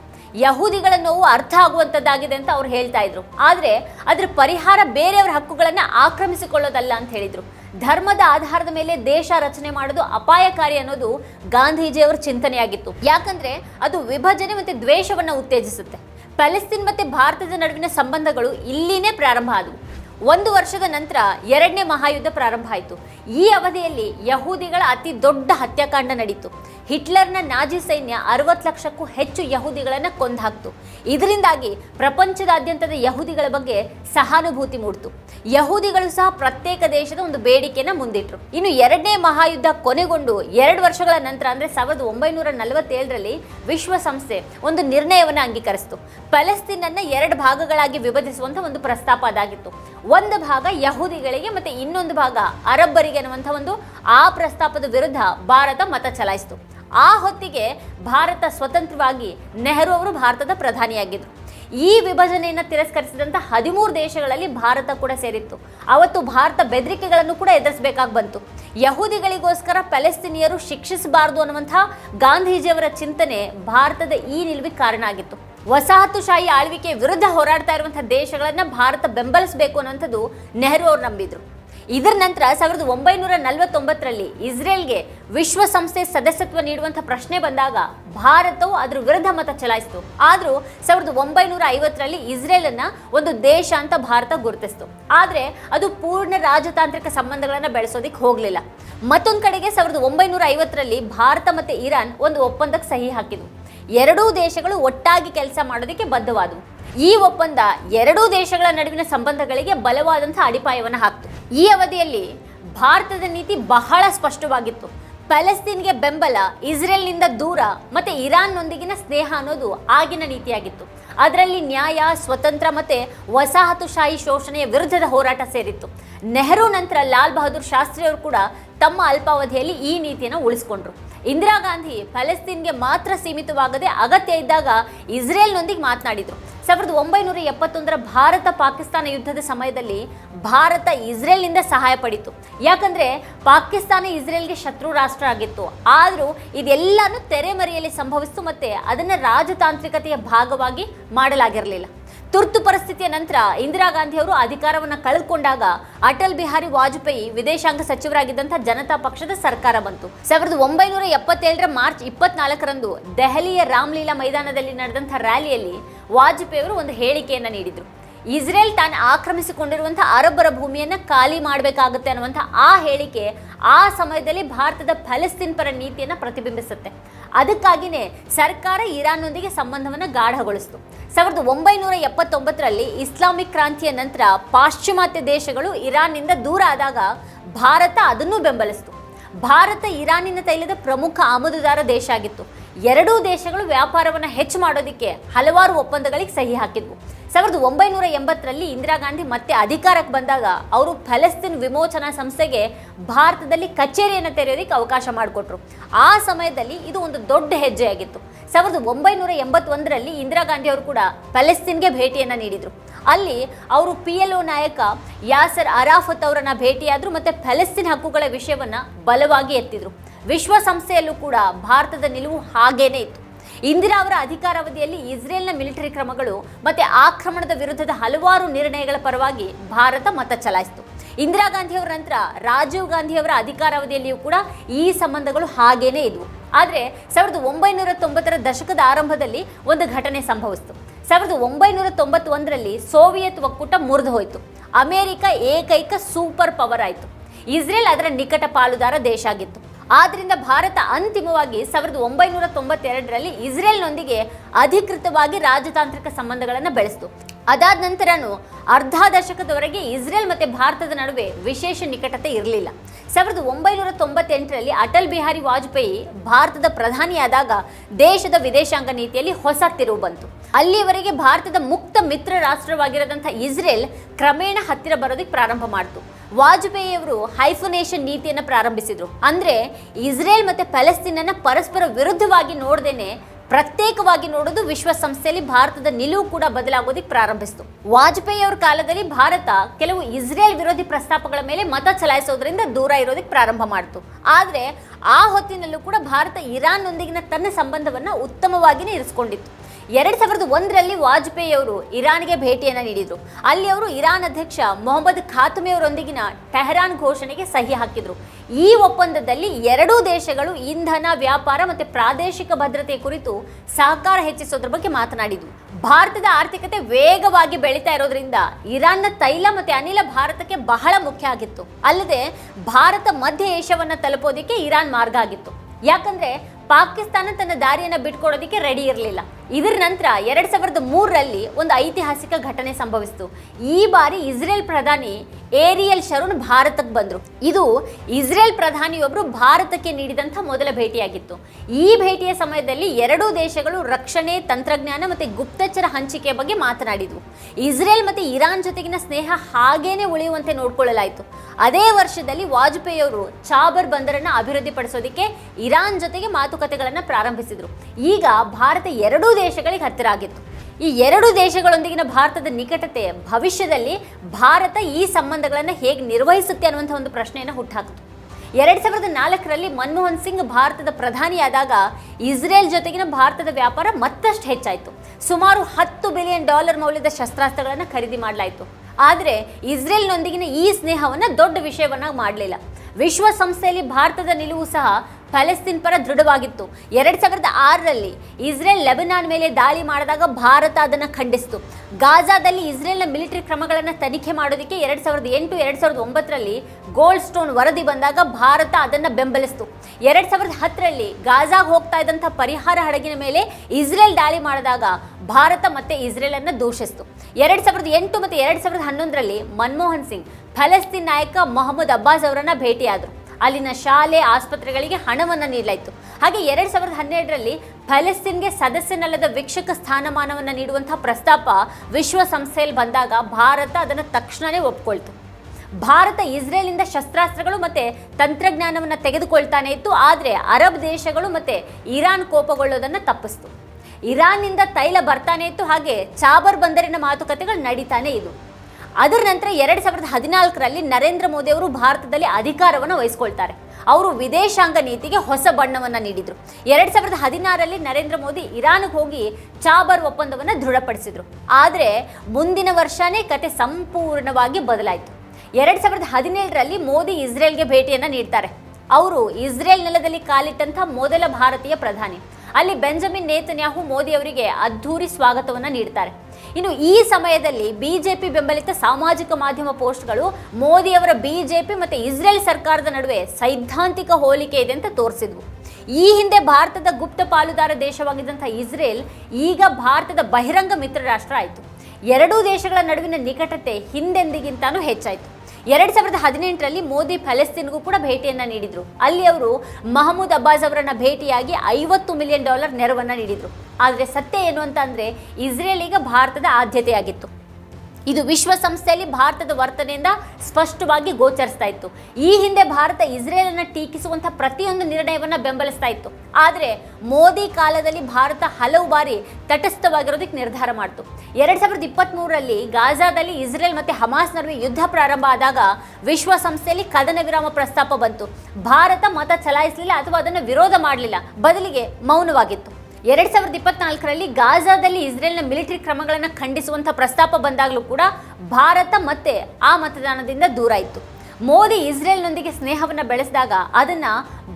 ಯಹೂದಿಗಳ ನೋವು ಅರ್ಥ ಆಗುವಂಥದ್ದಾಗಿದೆ ಅಂತ ಅವ್ರು ಹೇಳ್ತಾ ಇದ್ರು. ಆದರೆ ಅದ್ರ ಪರಿಹಾರ ಬೇರೆಯವರ ಹಕ್ಕುಗಳನ್ನು ಆಕ್ರಮಿಸಿಕೊಳ್ಳೋದಲ್ಲ ಅಂತ ಹೇಳಿದ್ರು. ಧರ್ಮದ ಆಧಾರದ ಮೇಲೆ ದೇಶ ರಚನೆ ಮಾಡೋದು ಅಪಾಯಕಾರಿ ಅನ್ನೋದು ಗಾಂಧೀಜಿಯವರ ಚಿಂತನೆಯಾಗಿತ್ತು. ಯಾಕಂದ್ರೆ ಅದು ವಿಭಜನೆ ಮತ್ತೆ ದ್ವೇಷವನ್ನು ಉತ್ತೇಜಿಸುತ್ತೆ. ಪ್ಯಾಲೆಸ್ತೀನ್ ಮತ್ತೆ ಭಾರತದ ನಡುವಿನ ಸಂಬಂಧಗಳು ಇಲ್ಲಿನೇ ಪ್ರಾರಂಭ ಆದವು. ಒಂದು ವರ್ಷದ ನಂತರ ಎರಡನೇ ಮಹಾಯುದ್ಧ ಪ್ರಾರಂಭ ಆಯಿತು. ಈ ಅವಧಿಯಲ್ಲಿ ಯಹೂದಿಗಳ ಅತಿ ದೊಡ್ಡ ಹತ್ಯಾಕಾಂಡ ನಡೀತು. ಹಿಟ್ಲರ್ನ ನಾಜಿ ಸೈನ್ಯ ಅರವತ್ತು ಲಕ್ಷಕ್ಕೂ ಹೆಚ್ಚು ಯಹೂದಿಗಳನ್ನು ಕೊಂದಾಕ್ತು ಇದರಿಂದಾಗಿ ಪ್ರಪಂಚದಾದ್ಯಂತದ ಯಹೂದಿಗಳ ಬಗ್ಗೆ ಸಹಾನುಭೂತಿ ಮೂಡಿತು. ಯಹೂದಿಗಳು ಸಹ ಪ್ರತ್ಯೇಕ ದೇಶದ ಒಂದು ಬೇಡಿಕೆಯನ್ನು ಮುಂದಿಟ್ರು. ಇನ್ನು ಎರಡನೇ ಮಹಾಯುದ್ಧ ಕೊನೆಗೊಂಡು ಎರಡು ವರ್ಷಗಳ ನಂತರ ಅಂದರೆ ಸಾವಿರದ ಒಂಬೈನೂರ ನಲವತ್ತೇಳರಲ್ಲಿ ವಿಶ್ವಸಂಸ್ಥೆ ಒಂದು ನಿರ್ಣಯವನ್ನು ಅಂಗೀಕರಿಸಿತು. ಪ್ಯಾಲೆಸ್ತೀನನ್ನು ಎರಡು ಭಾಗಗಳಾಗಿ ವಿಭಜಿಸುವಂಥ ಒಂದು ಪ್ರಸ್ತಾಪ ಅದಾಗಿತ್ತು. ಒಂದು ಭಾಗ ಯಹೂದಿಗಳಿಗೆ ಮತ್ತೆ ಇನ್ನೊಂದು ಭಾಗ ಅರಬ್ಬರಿಗೆ ಅನ್ನುವಂಥ ಒಂದು ಆ ಪ್ರಸ್ತಾಪದ ವಿರುದ್ಧ ಭಾರತ ಮತ ಚಲಾಯಿಸಿತು. ಆ ಹೊತ್ತಿಗೆ ಭಾರತ ಸ್ವತಂತ್ರವಾಗಿ ನೆಹರು ಅವರು ಭಾರತದ ಪ್ರಧಾನಿಯಾಗಿದ್ದರು ಈ ವಿಭಜನೆಯನ್ನು ತಿರಸ್ಕರಿಸಿದಂಥ ಹದಿಮೂರು ದೇಶಗಳಲ್ಲಿ ಭಾರತ ಕೂಡ ಸೇರಿತ್ತು. ಅವತ್ತು ಭಾರತ ಬೆದರಿಕೆಗಳನ್ನು ಕೂಡ ಎದುರಿಸಬೇಕಾಗಿ ಬಂತು. ಯಹೂದಿಗಳಿಗೋಸ್ಕರ ಪ್ಯಾಲೆಸ್ತೀನಿಯರು ಶಿಕ್ಷಿಸಬಾರದು ಅನ್ನುವಂಥ ಗಾಂಧೀಜಿಯವರ ಚಿಂತನೆ ಭಾರತದ ಈ ನಿಲುವಿಗೆ ಕಾರಣ ಆಗಿತ್ತು. ವಸಾಹತುಶಾಹಿ ಆಳ್ವಿಕೆ ವಿರುದ್ಧ ಹೋರಾಡ್ತಾ ಇರುವಂತಹ ದೇಶಗಳನ್ನ ಭಾರತ ಬೆಂಬಲಿಸಬೇಕು ಅನ್ನುವಂಥದ್ದು ನೆಹರು ಅವರು ನಂಬಿದ್ರು. ಇದರ ನಂತರ ಸಾವಿರದ ಒಂಬೈನೂರ ನಲವತ್ತೊಂಬತ್ತರಲ್ಲಿ ಇಸ್ರೇಲ್ಗೆ ವಿಶ್ವಸಂಸ್ಥೆ ಸದಸ್ಯತ್ವ ನೀಡುವಂಥ ಪ್ರಶ್ನೆ ಬಂದಾಗ ಭಾರತವು ಅದರ ವಿರುದ್ಧ ಮತ ಚಲಾಯಿಸಿತು. ಆದರೂ ಸಾವಿರದ ಒಂಬೈನೂರ ಐವತ್ತರಲ್ಲಿ ಇಸ್ರೇಲನ್ನು ಒಂದು ದೇಶ ಅಂತ ಭಾರತ ಗುರುತಿಸಿತು. ಆದರೆ ಅದು ಪೂರ್ಣ ರಾಜತಾಂತ್ರಿಕ ಸಂಬಂಧಗಳನ್ನು ಬೆಳೆಸೋದಕ್ಕೆ ಹೋಗಲಿಲ್ಲ. ಮತ್ತೊಂದು ಕಡೆಗೆ ಸಾವಿರದ ಒಂಬೈನೂರ ಐವತ್ತರಲ್ಲಿ ಭಾರತ ಮತ್ತು ಇರಾನ್ ಒಂದು ಒಪ್ಪಂದಕ್ಕೆ ಸಹಿ ಹಾಕಿದ್ವು. ಎರಡೂ ದೇಶಗಳು ಒಟ್ಟಾಗಿ ಕೆಲಸ ಮಾಡೋದಕ್ಕೆ ಬದ್ಧವಾದವು. ಈ ಒಪ್ಪಂದ ಎರಡೂ ದೇಶಗಳ ನಡುವಿನ ಸಂಬಂಧಗಳಿಗೆ ಬಲವಾದಂಥ ಅಡಿಪಾಯವನ್ನು ಹಾಕ್ತು. ಈ ಅವಧಿಯಲ್ಲಿ ಭಾರತದ ನೀತಿ ಬಹಳ ಸ್ಪಷ್ಟವಾಗಿತ್ತು. ಪ್ಯಾಲೆಸ್ತೀನ್ಗೆ ಬೆಂಬಲ, ಇಸ್ರೇಲ್ನಿಂದ ದೂರ ಮತ್ತೆ ಇರಾನ್ನೊಂದಿಗಿನ ಸ್ನೇಹ ಅನ್ನೋದು ಆಗಿನ ನೀತಿಯಾಗಿತ್ತು. ಅದರಲ್ಲಿ ನ್ಯಾಯ, ಸ್ವತಂತ್ರ ಮತ್ತೆ ವಸಾಹತುಶಾಹಿ ಶೋಷಣೆಯ ವಿರುದ್ಧದ ಹೋರಾಟ ಸೇರಿತ್ತು. ನೆಹರು ನಂತರ ಲಾಲ್ ಬಹದ್ದೂರ್ ಶಾಸ್ತ್ರಿ ಅವರು ಕೂಡ ತಮ್ಮ ಅಲ್ಪಾವಧಿಯಲ್ಲಿ ಈ ನೀತಿಯನ್ನು ಉಳಿಸ್ಕೊಂಡ್ರು. ಇಂದಿರಾ ಗಾಂಧಿ ಫಲಸ್ತೀನ್ಗೆ ಮಾತ್ರ ಸೀಮಿತವಾಗದೆ ಅಗತ್ಯ ಇದ್ದಾಗ ಇಸ್ರೇಲ್ನೊಂದಿಗೆ ಮಾತನಾಡಿದರು. ಸಾವಿರದ ಒಂಬೈನೂರ ಎಪ್ಪತ್ತೊಂದರ ಭಾರತ ಪಾಕಿಸ್ತಾನ ಯುದ್ಧದ ಸಮಯದಲ್ಲಿ ಭಾರತ ಇಸ್ರೇಲ್ನಿಂದ ಸಹಾಯ ಪಡಿತು. ಯಾಕಂದರೆ ಪಾಕಿಸ್ತಾನ ಇಸ್ರೇಲ್ಗೆ ಶತ್ರು ರಾಷ್ಟ್ರ ಆಗಿತ್ತು. ಆದರೂ ಇದೆಲ್ಲನೂ ತೆರೆಮರೆಯಲ್ಲಿ ಸಂಭವಿಸಿತು ಮತ್ತು ಅದನ್ನು ರಾಜತಾಂತ್ರಿಕತೆಯ ಭಾಗವಾಗಿ ಮಾಡಲಾಗಿರಲಿಲ್ಲ. ತುರ್ತು ಪರಿಸ್ಥಿತಿಯ ನಂತರ ಇಂದಿರಾ ಗಾಂಧಿ ಅವರು ಅಧಿಕಾರವನ್ನು ಕಳೆದುಕೊಂಡಾಗ ಅಟಲ್ ಬಿಹಾರಿ ವಾಜಪೇಯಿ ವಿದೇಶಾಂಗ ಸಚಿವರಾಗಿದ್ದಂಥ ಜನತಾ ಪಕ್ಷದ ಸರ್ಕಾರ ಬಂತು. ಸಾವಿರದ ಒಂಬೈನೂರ ಎಪ್ಪತ್ತೇಳರ ಮಾರ್ಚ್ ಇಪ್ಪತ್ನಾಲ್ಕರಂದು ದೆಹಲಿಯ ರಾಮ್ಲೀಲಾ ಮೈದಾನದಲ್ಲಿ ನಡೆದಂಥ ರ್ಯಾಲಿಯಲ್ಲಿ ವಾಜಪೇಯಿ ಅವರು ಒಂದು ಹೇಳಿಕೆಯನ್ನು ನೀಡಿದರು. ಇಸ್ರೇಲ್ ತಾನು ಆಕ್ರಮಿಸಿಕೊಂಡಿರುವಂಥ ಅರಬ್ಬರ ಭೂಮಿಯನ್ನು ಖಾಲಿ ಮಾಡಬೇಕಾಗುತ್ತೆ ಅನ್ನುವಂಥ ಆ ಹೇಳಿಕೆ ಆ ಸಮಯದಲ್ಲಿ ಭಾರತದ ಫಲಸ್ತೀನ್ ಪರ ನೀತಿಯನ್ನು ಪ್ರತಿಬಿಂಬಿಸುತ್ತೆ. ಅದಕ್ಕಾಗಿಯೇ ಸರ್ಕಾರ ಇರಾನ್ನೊಂದಿಗೆ ಸಂಬಂಧವನ್ನು ಗಾಢಗೊಳಿಸಿತು. ಸಾವಿರದ ಒಂಬೈನೂರ ಎಪ್ಪತ್ತೊಂಬತ್ತರಲ್ಲಿ ಇಸ್ಲಾಮಿಕ್ ಕ್ರಾಂತಿಯ ನಂತರ ಪಾಶ್ಚಿಮಾತ್ಯ ದೇಶಗಳು ಇರಾನ್ನಿಂದ ದೂರ ಆದಾಗ ಭಾರತ ಅದನ್ನು ಬೆಂಬಲಿಸಿತು. ಭಾರತ ಇರಾನಿನ ತೈಲದ ಪ್ರಮುಖ ಆಮದುದಾರ ದೇಶ ಆಗಿತ್ತು. ಎರಡೂ ದೇಶಗಳು ವ್ಯಾಪಾರವನ್ನು ಹೆಚ್ಚು ಮಾಡೋದಕ್ಕೆ ಹಲವಾರು ಒಪ್ಪಂದಗಳಿಗೆ ಸಹಿ ಹಾಕಿದ್ವು. ಸಾವಿರದ ಒಂಬೈನೂರ ಎಂಬತ್ತರಲ್ಲಿ ಇಂದಿರಾ ಗಾಂಧಿ ಮತ್ತೆ ಅಧಿಕಾರಕ್ಕೆ ಬಂದಾಗ ಅವರು ಫಲಸ್ತೀನ್ ವಿಮೋಚನಾ ಸಂಸ್ಥೆಗೆ ಭಾರತದಲ್ಲಿ ಕಚೇರಿಯನ್ನು ತೆರೆಯೋದಕ್ಕೆ ಅವಕಾಶ ಮಾಡಿಕೊಟ್ರು. ಆ ಸಮಯದಲ್ಲಿ ಇದು ಒಂದು ದೊಡ್ಡ ಹೆಜ್ಜೆಯಾಗಿತ್ತು. ಸಾವಿರದ ಒಂಬೈನೂರ ಎಂಬತ್ತೊಂದರಲ್ಲಿ ಇಂದಿರಾ ಗಾಂಧಿ ಅವರು ಕೂಡ ಫಲಸ್ತೀನ್ಗೆ ಭೇಟಿಯನ್ನು ನೀಡಿದರು. ಅಲ್ಲಿ ಅವರು ಪಿ ಎಲ್ ಒ ನಾಯಕ ಯಾಸರ್ ಅರಾಫತ್ ಅವರನ್ನು ಭೇಟಿಯಾದರು ಮತ್ತು ಫಲಸ್ತೀನ್ ಹಕ್ಕುಗಳ ವಿಷಯವನ್ನು ಬಲವಾಗಿ ಎತ್ತಿದರು. ವಿಶ್ವಸಂಸ್ಥೆಯಲ್ಲೂ ಕೂಡ ಭಾರತದ ನಿಲುವು ಹಾಗೇನೇ ಇತ್ತು. ಇಂದಿರಾ ಅವರ ಅಧಿಕಾರಾವಧಿಯಲ್ಲಿ ಇಸ್ರೇಲ್ನ ಮಿಲಿಟರಿ ಕ್ರಮಗಳು ಮತ್ತೆ ಆಕ್ರಮಣದ ವಿರುದ್ಧದ ಹಲವಾರು ನಿರ್ಣಯಗಳ ಪರವಾಗಿ ಭಾರತ ಮತ ಚಲಾಯಿಸಿತು. ಇಂದಿರಾ ಗಾಂಧಿಯವರ ನಂತರ ರಾಜೀವ್ ಗಾಂಧಿಯವರ ಅಧಿಕಾರಾವಧಿಯಲ್ಲಿಯೂ ಕೂಡ ಈ ಸಂಬಂಧಗಳು ಹಾಗೇನೇ ಇದ್ವು. ಆದರೆ ಸಾವಿರದ ಒಂಬೈನೂರ ತೊಂಬತ್ತರ ದಶಕದ ಆರಂಭದಲ್ಲಿ ಒಂದು ಘಟನೆ ಸಂಭವಿಸಿತು. ಸಾವಿರದ ಒಂಬೈನೂರ ತೊಂಬತ್ತೊಂದರಲ್ಲಿ ಸೋವಿಯತ್ ಒಕ್ಕೂಟ ಮುರಿದು ಹೋಯಿತು. ಅಮೆರಿಕ ಏಕೈಕ ಸೂಪರ್ ಪವರ್ ಆಯಿತು. ಇಸ್ರೇಲ್ ಅದರ ನಿಕಟ ಪಾಲುದಾರ ದೇಶ ಆಗಿತ್ತು. ಆದ್ರಿಂದ ಭಾರತ ಅಂತಿಮವಾಗಿ ಸಾವಿರದ ಒಂಬೈನೂರ ತೊಂಬತ್ತೆರಡರಲ್ಲಿ ಇಸ್ರೇಲ್ನೊಂದಿಗೆ ಅಧಿಕೃತವಾಗಿ ರಾಜತಾಂತ್ರಿಕ ಸಂಬಂಧಗಳನ್ನು ಬೆಳೆಸಿತು. ಅದಾದ ನಂತರನೂ ಅರ್ಧ ದಶಕದವರೆಗೆ ಇಸ್ರೇಲ್ ಮತ್ತು ಭಾರತದ ನಡುವೆ ವಿಶೇಷ ನಿಕಟತೆ ಇರಲಿಲ್ಲ. ಸಾವಿರದ ಒಂಬೈನೂರ ತೊಂಬತ್ತೆಂಟರಲ್ಲಿ ಅಟಲ್ ಬಿಹಾರಿ ವಾಜಪೇಯಿ ಭಾರತದ ಪ್ರಧಾನಿಯಾದಾಗ ದೇಶದ ವಿದೇಶಾಂಗ ನೀತಿಯಲ್ಲಿ ಹೊಸ ತಿರುವು ಬಂತು. ಅಲ್ಲಿಯವರೆಗೆ ಭಾರತದ ಮುಕ್ತ ಮಿತ್ರ ರಾಷ್ಟ್ರವಾಗಿರದಂಥ ಇಸ್ರೇಲ್ ಕ್ರಮೇಣ ಹತ್ತಿರ ಬರೋದಕ್ಕೆ ಪ್ರಾರಂಭ ಮಾಡಿತು. ವಾಜಪೇಯಿ ಅವರು ಹೈಫೋನೇಷನ್ ನೀತಿಯನ್ನು ಪ್ರಾರಂಭಿಸಿದರು. ಅಂದರೆ ಇಸ್ರೇಲ್ ಮತ್ತು ಪ್ಯಾಲೆಸ್ತೀನನ್ನು ಪರಸ್ಪರ ವಿರುದ್ಧವಾಗಿ ನೋಡ್ದೇನೆ ಪ್ರತ್ಯೇಕವಾಗಿ ನೋಡೋದು ವಿಶ್ವಸಂಸ್ಥೆಯಲ್ಲಿ ಭಾರತದ ನಿಲುವು ಕೂಡ ಬದಲಾಗೋದಕ್ಕೆ ಪ್ರಾರಂಭಿಸಿತು. ವಾಜಪೇಯಿ ಅವರ ಕಾಲದಲ್ಲಿ ಭಾರತ ಕೆಲವು ಇಸ್ರೇಲ್ ವಿರೋಧಿ ಪ್ರಸ್ತಾಪಗಳ ಮೇಲೆ ಮತ ಚಲಾಯಿಸೋದ್ರಿಂದ ದೂರ ಇರೋದಕ್ಕೆ ಪ್ರಾರಂಭ ಮಾಡಿತು. ಆದರೆ ಆ ಹೊತ್ತಿನಲ್ಲೂ ಕೂಡ ಭಾರತ ಇರಾನ್ನೊಂದಿಗಿನ ತನ್ನ ಸಂಬಂಧವನ್ನು ಉತ್ತಮವಾಗಿಯೇ ಇರಿಸಿಕೊಂಡಿತ್ತು. ಎರಡ್ ಸಾವಿರದ ಒಂದರಲ್ಲಿ ವಾಜಪೇಯಿ ಅವರು ಇರಾನ್ಗೆ ಭೇಟಿಯನ್ನು ನೀಡಿದರು. ಅಲ್ಲಿ ಅವರು ಇರಾನ್ ಅಧ್ಯಕ್ಷ ಮೊಹಮ್ಮದ್ ಖಾತಮಿ ಅವರೊಂದಿಗಿನ ಟೆಹರಾನ್ ಘೋಷಣೆಗೆ ಸಹಿ ಹಾಕಿದ್ರು. ಈ ಒಪ್ಪಂದದಲ್ಲಿ ಎರಡೂ ದೇಶಗಳು ಇಂಧನ, ವ್ಯಾಪಾರ ಮತ್ತು ಪ್ರಾದೇಶಿಕ ಭದ್ರತೆ ಕುರಿತು ಸಹಕಾರ ಹೆಚ್ಚಿಸೋದ್ರ ಬಗ್ಗೆ ಮಾತನಾಡಿದ್ವು ಭಾರತದ ಆರ್ಥಿಕತೆ ವೇಗವಾಗಿ ಬೆಳೀತಾ ಇರೋದ್ರಿಂದ ಇರಾನ್ನ ತೈಲ ಮತ್ತು ಅನಿಲ ಭಾರತಕ್ಕೆ ಬಹಳ ಮುಖ್ಯ ಆಗಿತ್ತು. ಅಲ್ಲದೆ ಭಾರತ ಮಧ್ಯ ಏಷ್ಯಾವನ್ನು ತಲುಪೋದಕ್ಕೆ ಇರಾನ್ ಮಾರ್ಗ ಆಗಿತ್ತು. ಯಾಕಂದ್ರೆ ಪಾಕಿಸ್ತಾನ ತನ್ನ ದಾರಿಯನ್ನ ಬಿಟ್ಕೊಡೋದಕ್ಕೆ ರೆಡಿ ಇರಲಿಲ್ಲ. ಇದರ ನಂತರ ಎರಡು ಸಾವಿರದ ಮೂರರಲ್ಲಿ ಒಂದು ಐತಿಹಾಸಿಕ ಘಟನೆ ಸಂಭವಿಸಿತು. ಈ ಬಾರಿ ಇಸ್ರೇಲ್ ಪ್ರಧಾನಿ ಏರಿಯಲ್ ಶರುಣ್ ಭಾರತಕ್ಕೆ ಬಂದರು. ಇದು ಇಸ್ರೇಲ್ ಪ್ರಧಾನಿಯೊಬ್ಬರು ಭಾರತಕ್ಕೆ ನೀಡಿದಂಥ ಮೊದಲ ಭೇಟಿಯಾಗಿತ್ತು. ಈ ಭೇಟಿಯ ಸಮಯದಲ್ಲಿ ಎರಡೂ ದೇಶಗಳು ರಕ್ಷಣೆ, ತಂತ್ರಜ್ಞಾನ ಮತ್ತು ಗುಪ್ತಚರ ಹಂಚಿಕೆ ಬಗ್ಗೆ ಮಾತನಾಡಿದವು. ಇಸ್ರೇಲ್ ಮತ್ತು ಇರಾನ್ ಜೊತೆಗಿನ ಸ್ನೇಹ ಹಾಗೇನೆ ಉಳಿಯುವಂತೆ ನೋಡಿಕೊಳ್ಳಲಾಯಿತು. ಅದೇ ವರ್ಷದಲ್ಲಿ ವಾಜಪೇಯಿ ಅವರು ಚಾಬರ್ ಬಂದರನ್ನು ಅಭಿವೃದ್ಧಿಪಡಿಸೋದಕ್ಕೆ ಇರಾನ್ ಜೊತೆಗೆ ಮಾತುಕತೆಗಳನ್ನು ಪ್ರಾರಂಭಿಸಿದರು. ಈಗ ಭಾರತ ಎರಡೂ ದೇಶಗಳಿಗೆ ಹತ್ತಿರ ಆಗಿತ್ತು ಈ ಎರಡು ದೇಶಗಳೊಂದಿಗಿನ ಭಾರತದ ನಿಕಟತೆ, ಭವಿಷ್ಯದಲ್ಲಿ ಭಾರತ ಈ ಸಂಬಂಧಗಳನ್ನು ಹೇಗೆ ನಿರ್ವಹಿಸುತ್ತೆ ಅನ್ನುವಂಥ ಒಂದು ಪ್ರಶ್ನೆಯನ್ನು ಹುಟ್ಟಾಕಿತು ಎರಡು ಸಾವಿರದ ನಾಲ್ಕರಲ್ಲಿ ಮನಮೋಹನ್ ಸಿಂಗ್ ಭಾರತದ ಪ್ರಧಾನಿಯಾದಾಗ ಇಸ್ರೇಲ್ ಜೊತೆಗಿನ ಭಾರತದ ವ್ಯಾಪಾರ ಮತ್ತಷ್ಟು ಹೆಚ್ಚಾಯಿತು. ಸುಮಾರು ಹತ್ತು ಬಿಲಿಯನ್ ಡಾಲರ್ ಮೌಲ್ಯದ ಶಸ್ತ್ರಾಸ್ತ್ರಗಳನ್ನು ಖರೀದಿ ಮಾಡಲಾಯಿತು. ಆದರೆ ಇಸ್ರೇಲ್ನೊಂದಿಗಿನ ಈ ಸ್ನೇಹವನ್ನು ದೊಡ್ಡ ವಿಷಯವನ್ನಾಗಿ ಮಾಡಲಿಲ್ಲ. ವಿಶ್ವಸಂಸ್ಥೆಯಲ್ಲಿ ಭಾರತದ ನಿಲುವು ಸಹ ಪ್ಯಾಲೆಸ್ತೀನ್ ಪರ ದೃಢವಾಗಿತ್ತು. ಎರಡು ಸಾವಿರದ ಆರರಲ್ಲಿ ಇಸ್ರೇಲ್ ಲೆಬನಾನ್ ಮೇಲೆ ದಾಳಿ ಮಾಡಿದಾಗ ಭಾರತ ಅದನ್ನು ಖಂಡಿಸಿತು. ಗಾಜಾದಲ್ಲಿ ಇಸ್ರೇಲ್ನ ಮಿಲಿಟರಿ ಕ್ರಮಗಳನ್ನು ತನಿಖೆ ಮಾಡೋದಕ್ಕೆ ಎರಡು ಸಾವಿರದ ಎಂಟು, ಎರಡು ಸಾವಿರದ ಒಂಬತ್ತರಲ್ಲಿ ಗೋಲ್ಡ್ ಸ್ಟೋನ್ ವರದಿ ಬಂದಾಗ ಭಾರತ ಅದನ್ನು ಬೆಂಬಲಿಸಿತು. ಎರಡು ಸಾವಿರದ ಹತ್ತರಲ್ಲಿ ಗಾಜಾಗೆ ಹೋಗ್ತಾ ಇದ್ದಂಥ ಪರಿಹಾರ ಹಡಗಿನ ಮೇಲೆ ಇಸ್ರೇಲ್ ದಾಳಿ ಮಾಡಿದಾಗ ಭಾರತ ಮತ್ತೆ ಇಸ್ರೇಲನ್ನು ದೂಷಿಸಿತು. ಎರಡು ಸಾವಿರದ ಎಂಟು ಮತ್ತು ಎರಡು ಸಾವಿರದ ಹನ್ನೊಂದರಲ್ಲಿ ಮನಮೋಹನ್ ಸಿಂಗ್, ಫಲಸ್ತೀನ್ ನಾಯಕ ಮೊಹಮ್ಮದ್ ಅಬ್ಬಾಸ್ ಅವರನ್ನು ಭೇಟಿಯಾದರು. ಅಲ್ಲಿನ ಶಾಲೆ, ಆಸ್ಪತ್ರೆಗಳಿಗೆ ಹಣವನ್ನು ನೀಡಲಾಯಿತು. ಹಾಗೆ ಎರಡು ಸಾವಿರದ ಹನ್ನೆರಡರಲ್ಲಿ ಫಲಸ್ತೀನ್ಗೆ ಸದಸ್ಯನಲ್ಲದ ವೀಕ್ಷಕ ಸ್ಥಾನಮಾನವನ್ನು ನೀಡುವಂಥ ಪ್ರಸ್ತಾಪ ವಿಶ್ವಸಂಸ್ಥೆಯಲ್ಲಿ ಬಂದಾಗ ಭಾರತ ಅದನ್ನು ತಕ್ಷಣವೇ ಒಪ್ಕೊಳ್ತು. ಭಾರತ ಇಸ್ರೇಲಿಂದ ಶಸ್ತ್ರಾಸ್ತ್ರಗಳು ಮತ್ತು ತಂತ್ರಜ್ಞಾನವನ್ನು ತೆಗೆದುಕೊಳ್ತಾನೆ ಇತ್ತು. ಆದರೆ ಅರಬ್ ದೇಶಗಳು ಮತ್ತು ಇರಾನ್ ಕೋಪಗೊಳ್ಳೋದನ್ನು ತಪ್ಪಿಸ್ತು. ಇರಾನ್ನಿಂದ ತೈಲ ಬರ್ತಾನೆ ಇತ್ತು. ಹಾಗೆ ಚಾಬರ್ ಬಂದರಿನ ಮಾತುಕತೆಗಳು ನಡೀತಾನೆ ಇದು ಅದರ ನಂತರ ಎರಡು ಸಾವಿರದ ಹದಿನಾಲ್ಕರಲ್ಲಿ ನರೇಂದ್ರ ಮೋದಿ ಅವರು ಭಾರತದಲ್ಲಿ ಅಧಿಕಾರವನ್ನು ವಹಿಸ್ಕೊಳ್ತಾರೆ. ಅವರು ವಿದೇಶಾಂಗ ನೀತಿಗೆ ಹೊಸ ಬಣ್ಣವನ್ನು ನೀಡಿದರು. ಎರಡು ಸಾವಿರದ ಹದಿನಾರರಲ್ಲಿ ನರೇಂದ್ರ ಮೋದಿ ಇರಾನ್ಗೆ ಹೋಗಿ ಚಾಬರ್ ಒಪ್ಪಂದವನ್ನು ದೃಢಪಡಿಸಿದರು. ಆದರೆ ಮುಂದಿನ ವರ್ಷನೇ ಕತೆ ಸಂಪೂರ್ಣವಾಗಿ ಬದಲಾಯಿತು. ಎರಡು ಸಾವಿರದ ಹದಿನೇಳರಲ್ಲಿ ಮೋದಿ ಇಸ್ರೇಲ್ಗೆ ಭೇಟಿಯನ್ನು ನೀಡ್ತಾರೆ. ಅವರು ಇಸ್ರೇಲ್ ನೆಲದಲ್ಲಿ ಕಾಲಿಟ್ಟಂಥ ಮೊದಲ ಭಾರತೀಯ ಪ್ರಧಾನಿ. ಅಲ್ಲಿ ಬೆಂಜಮಿನ್ ನೇತನ್ಯಾಹು ಮೋದಿ ಅವರಿಗೆ ಅದ್ಧೂರಿ ಸ್ವಾಗತವನ್ನು ನೀಡ್ತಾರೆ. ಇನ್ನು ಈ ಸಮಯದಲ್ಲಿ ಬಿಜೆಪಿ ಬೆಂಬಲಿತ ಸಾಮಾಜಿಕ ಮಾಧ್ಯಮ ಪೋಸ್ಟ್ಗಳು ಮೋದಿಯವರ ಬಿಜೆಪಿ ಮತ್ತು ಇಸ್ರೇಲ್ ಸರ್ಕಾರದ ನಡುವೆ ಸೈದ್ಧಾಂತಿಕ ಹೋಲಿಕೆ ಇದೆ ಅಂತ ತೋರಿಸಿದ್ವು. ಈ ಹಿಂದೆ ಭಾರತದ ಗುಪ್ತ ಪಾಲುದಾರ ದೇಶವಾಗಿದ್ದಂಥ ಇಸ್ರೇಲ್ ಈಗ ಭಾರತದ ಬಹಿರಂಗ ಮಿತ್ರ ರಾಷ್ಟ್ರ ಆಯಿತು. ಎರಡೂ ದೇಶಗಳ ನಡುವಿನ ನಿಕಟತೆ ಹಿಂದೆಂದಿಗಿಂತಾನೂ ಹೆಚ್ಚಾಯಿತು. ಎರಡ್ ಸಾವಿರದ ಹದಿನೆಂಟರಲ್ಲಿ ಮೋದಿ ಫಲಸ್ತೀನ್ಗೂ ಕೂಡ ಭೇಟಿಯನ್ನ ನೀಡಿದ್ರು. ಅಲ್ಲಿ ಅವರು ಮಹಮೂದ್ ಅಬ್ಬಾಸ್ ಅವರನ್ನ ಭೇಟಿಯಾಗಿ ಐವತ್ತು ಮಿಲಿಯನ್ ಡಾಲರ್ ನೆರವನ್ನ ನೀಡಿದ್ರು. ಆದರೆ ಸತ್ಯ ಏನು ಅಂತ ಅಂದ್ರೆ ಇಸ್ರೇಲ್ ಈಗ ಭಾರತದ ಆದ್ಯತೆಯಾಗಿತ್ತು. ಇದು ವಿಶ್ವಸಂಸ್ಥೆಯಲ್ಲಿ ಭಾರತದ ವರ್ತನೆಯಿಂದ ಸ್ಪಷ್ಟವಾಗಿ ಗೋಚರಿಸ್ತಾ ಇತ್ತು. ಈ ಹಿಂದೆ ಭಾರತ ಇಸ್ರೇಲನ್ನು ಟೀಕಿಸುವಂಥ ಪ್ರತಿಯೊಂದು ನಿರ್ಣಯವನ್ನ ಬೆಂಬಲಿಸ್ತಾ ಇತ್ತು. ಆದರೆ ಮೋದಿ ಕಾಲದಲ್ಲಿ ಭಾರತ ಹಲವು ಬಾರಿ ತಟಸ್ಥವಾಗಿರೋದಕ್ಕೆ ನಿರ್ಧಾರ ಮಾಡಿತು. ಎರಡು ಸಾವಿರದ ಇಪ್ಪತ್ತ್ಮೂರರಲ್ಲಿ ಗಾಜಾದಲ್ಲಿ ಇಸ್ರೇಲ್ ಮತ್ತೆ ಹಮಾಸ್ ನಡುವೆ ಯುದ್ಧ ಪ್ರಾರಂಭ ಆದಾಗ ವಿಶ್ವಸಂಸ್ಥೆಯಲ್ಲಿ ಕದನ ವಿರಾಮ ಪ್ರಸ್ತಾಪ ಬಂತು. ಭಾರತ ಮತ ಚಲಾಯಿಸಲಿಲ್ಲ ಅಥವಾ ಅದನ್ನು ವಿರೋಧ ಮಾಡಲಿಲ್ಲ. ಬದಲಿಗೆ ಮೌನವಾಗಿತ್ತು. ಎರಡ್ ಸಾವಿರದ ಇಪ್ಪತ್ನಾಲ್ಕರಲ್ಲಿ ಗಾಜಾದಲ್ಲಿ ಇಸ್ರೇಲ್ನ ಮಿಲಿಟರಿ ಕ್ರಮಗಳನ್ನು ಖಂಡಿಸುವಂಥ ಪ್ರಸ್ತಾಪ ಬಂದಾಗಲೂ ಕೂಡ ಭಾರತ ಮತ್ತೆ ಆ ಮತದಾನದಿಂದ ದೂರ ಇತ್ತು. ಮೋದಿ ಇಸ್ರೇಲ್ನೊಂದಿಗೆ ಸ್ನೇಹವನ್ನು ಬೆಳೆಸಿದಾಗ ಅದನ್ನ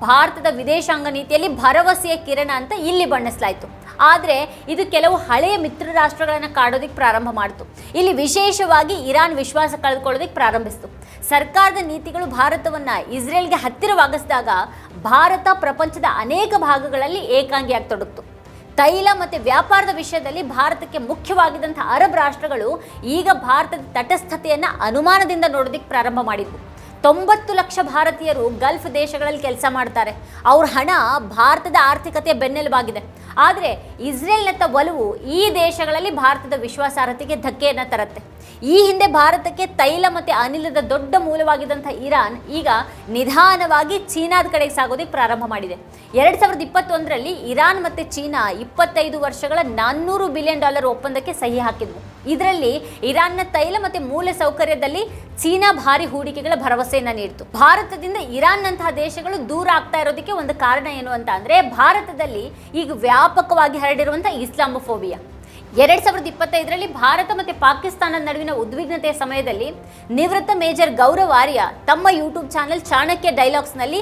ಭಾರತದ ವಿದೇಶಾಂಗ ನೀತಿಯಲ್ಲಿ ಭರವಸೆಯ ಕಿರಣ ಅಂತ ಇಲ್ಲಿ ಬಣ್ಣಿಸಲಾಯಿತು. ಆದರೆ ಇದು ಕೆಲವು ಹಳೆಯ ಮಿತ್ರ ರಾಷ್ಟ್ರಗಳನ್ನು ಕಾಡೋದಕ್ಕೆ ಪ್ರಾರಂಭ ಮಾಡಿತು. ಇಲ್ಲಿ ವಿಶೇಷವಾಗಿ ಇರಾನ್ ವಿಶ್ವಾಸ ಕಳೆದುಕೊಳ್ಳೋದಕ್ಕೆ ಪ್ರಾರಂಭಿಸಿತು. ಸರ್ಕಾರದ ನೀತಿಗಳು ಭಾರತವನ್ನು ಇಸ್ರೇಲ್ಗೆ ಹತ್ತಿರವಾಗಿಸಿದಾಗ ಭಾರತ ಪ್ರಪಂಚದ ಅನೇಕ ಭಾಗಗಳಲ್ಲಿ ಏಕಾಂಗಿಯಾಗಿ ತೊಡಗಿತು ತೈಲ ಮತ್ತು ವ್ಯಾಪಾರದ ವಿಷಯದಲ್ಲಿ ಭಾರತಕ್ಕೆ ಮುಖ್ಯವಾಗಿದ್ದಂಥ ಅರಬ್ ರಾಷ್ಟ್ರಗಳು ಈಗ ಭಾರತದ ತಟಸ್ಥತೆಯನ್ನು ಅನುಮಾನದಿಂದ ನೋಡೋದಕ್ಕೆ ಪ್ರಾರಂಭ ಮಾಡಿದ್ವು. ತೊಂಬತ್ತು ಲಕ್ಷ ಭಾರತೀಯರು ಗಲ್ಫ್ ದೇಶಗಳಲ್ಲಿ ಕೆಲಸ ಮಾಡ್ತಾರೆ. ಅವ್ರ ಹಣ ಭಾರತದ ಆರ್ಥಿಕತೆಯ ಬೆನ್ನೆಲುಬಾಗಿದೆ. ಆದರೆ ಇಸ್ರೇಲ್ನತ್ತ ಒಲವು ಈ ದೇಶಗಳಲ್ಲಿ ಭಾರತದ ವಿಶ್ವಾಸಾರ್ಹತೆಗೆ ಧಕ್ಕೆಯನ್ನು ತರುತ್ತೆ. ಈ ಹಿಂದೆ ಭಾರತಕ್ಕೆ ತೈಲ ಮತ್ತು ಅನಿಲದ ದೊಡ್ಡ ಮೂಲವಾಗಿದ್ದಂಥ ಇರಾನ್ ಈಗ ನಿಧಾನವಾಗಿ ಚೀನಾದ ಕಡೆಗೆ ಸಾಗೋದಕ್ಕೆ ಪ್ರಾರಂಭ ಮಾಡಿದೆ. ಎರಡು ಸಾವಿರದ ಇಪ್ಪತ್ತೊಂದರಲ್ಲಿ ಇರಾನ್ ಮತ್ತು ಚೀನಾ ಇಪ್ಪತ್ತೈದು ವರ್ಷಗಳ ನಾನ್ನೂರು ಬಿಲಿಯನ್ ಡಾಲರ್ ಒಪ್ಪಂದಕ್ಕೆ ಸಹಿ ಹಾಕಿದ್ವು. ಇದರಲ್ಲಿ ಇರಾನ್ನ ತೈಲ ಮತ್ತು ಮೂಲ ಸೌಕರ್ಯದಲ್ಲಿ ಚೀನಾ ಭಾರಿ ಹೂಡಿಕೆಗಳ ಭರವಸೆಯನ್ನು ನೀಡಿತು. ಭಾರತದಿಂದ ಇರಾನ್ನಂತಹ ದೇಶಗಳು ದೂರ ಆಗ್ತಾ ಇರೋದಕ್ಕೆ ಒಂದು ಕಾರಣ ಏನು ಅಂತ ಅಂದರೆ ಭಾರತದಲ್ಲಿ ಈಗ ವ್ಯಾಪಕವಾಗಿ ಹರಡಿರುವಂಥ ಇಸ್ಲಾಮೋಫೋಬಿಯಾ. ಎರಡು ಸಾವಿರದ ಇಪ್ಪತ್ತೈದರಲ್ಲಿ ಭಾರತ ಮತ್ತು ಪಾಕಿಸ್ತಾನದ ನಡುವಿನ ಉದ್ವಿಗ್ನತೆಯ ಸಮಯದಲ್ಲಿ ನಿವೃತ್ತ ಮೇಜರ್ ಗೌರವ್ ಆರ್ಯ ತಮ್ಮ ಯೂಟ್ಯೂಬ್ ಚಾನೆಲ್ ಚಾಣಕ್ಯ ಡೈಲಾಗ್ಸ್ನಲ್ಲಿ